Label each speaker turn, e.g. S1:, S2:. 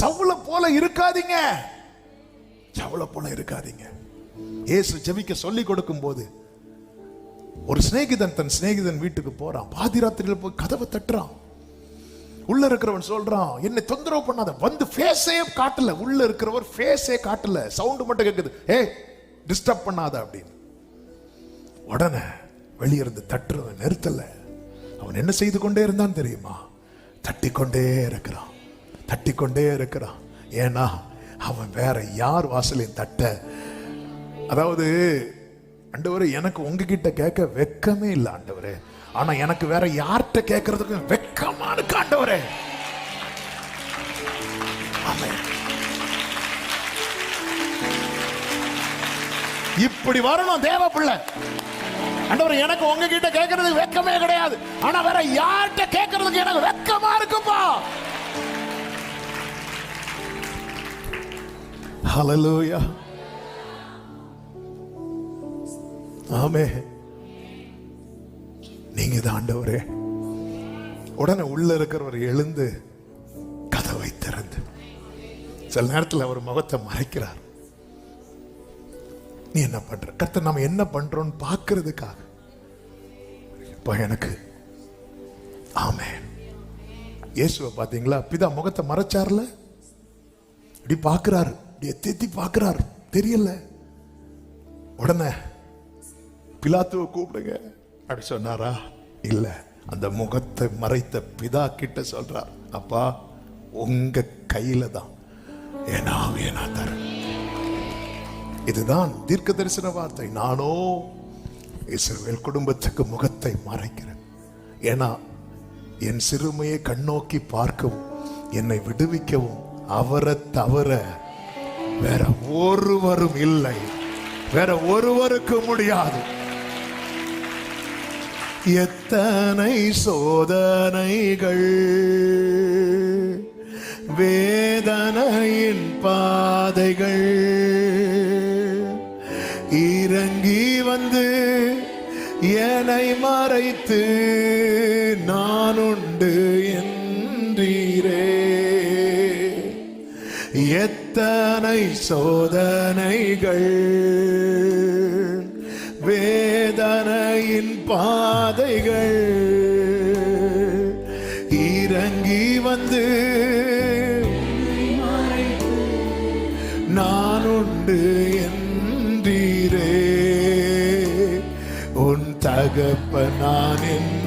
S1: சவுல போல இருக்காதீங்க. சவுல போல இருக்காதீங்க. ஏசு ஜெபிக்க சொல்லி கொடுக்கும் போது ஒரு சிநேகிதன் தன் சிநேகிதன் வீட்டுக்கு போறான். பாதிராத்திரியில் போய் கதவை தட்டுறான். உள்ள இருக்கிறவன் சொல்றான் என்னை தொந்தரவு பண்ணாத. வந்து ஃபேஸே காட்டல. உள்ள இருக்கிறவர் ஃபேஸே காட்டல. சவுண்டு மட்டும் கேட்குது ஏ டிஸ்டர்ப் பண்ணாத அப்படின்னு. உடனே வெளியே இருந்து தட்டுறவன் நிறுத்தல. அவன் என்ன செய்து கொண்டே இருந்தான் தெரியுமா? தட்டிக்கொண்டே இருக்கிறான். தட்டிக்கொண்டே இருக்கிறான். ஏன்னா அவன் வேற யார் வாசலையும் தட்ட அதாவது ஆண்டவரே எனக்கு உங்ககிட்ட கேட்க வெக்கமே இல்லை ஆண்டவரே. ஆனா எனக்கு வேற யார்கிட்ட கேட்கறதுக்கு வெக்கமா இருக்கு ஆண்டவரே. இப்படி வரணும் தேவ பிள்ளை. ஆண்டவர் எனக்கு உங்ககிட்ட கேட்கறதுக்கு வெக்கமே கிடையாது. ஆனா வேற யார்கிட்ட கேட்கறதுக்கு எனக்கு வெக்கமா ஹலலூயா ஆமே நீங்க தான் ஆண்டவரே. உடனே உள்ள இருக்கிறவர் எழுந்து கதவை திறந்து. சில நேரத்தில் அவர் முகத்தை மறைக்கிறார். நீ என்ன பண்ற? கர்த்தர் நம்ம என்ன பண்றோம்னு பார்க்கறதுக்காக. இப்ப எனக்கு. ஆமே இயேசுவை பாத்தீங்களா பிதா முகத்தை மறைச்சார்ல? இப்படி பார்க்கிறாரு. எத்தி பார்க்குறார் தெரியல. உடனே பிலாத்துவை கூப்பிடுங்க. அப்படி சொன்னாரா? இல்ல. அந்த முகத்தை மறைத்த பிதா கிட்ட சொல்றார். அப்பா உங்க கையில தான். ஏனா வேணா தரேன். இதுதான் தீர்க்க தரிசன வார்த்தை. நானோ இஸ்ரவேல் குடும்பத்துக்கு முகத்தை மறைக்கிறேன். ஏன்னா என் சிறுமையை கண்ணோக்கி பார்க்கவும் என்னை விடுவிக்கவும் அவரை தவிர வேற ஒருவரும் இல்லை. வேற ஒருவருக்கு முடியாது. எத்தனை சோதனைகள் வேதனையின் பாதைகள். இறங்கி வந்து என்னை மறைத்து நான் உண்டு என்றீரே. எத்தனை சோதனைகள்? வேதனையின் பாதைகள். இறங்கி வந்து நான் உண்டு என்றீரே. உன் தகப்ப நான் என்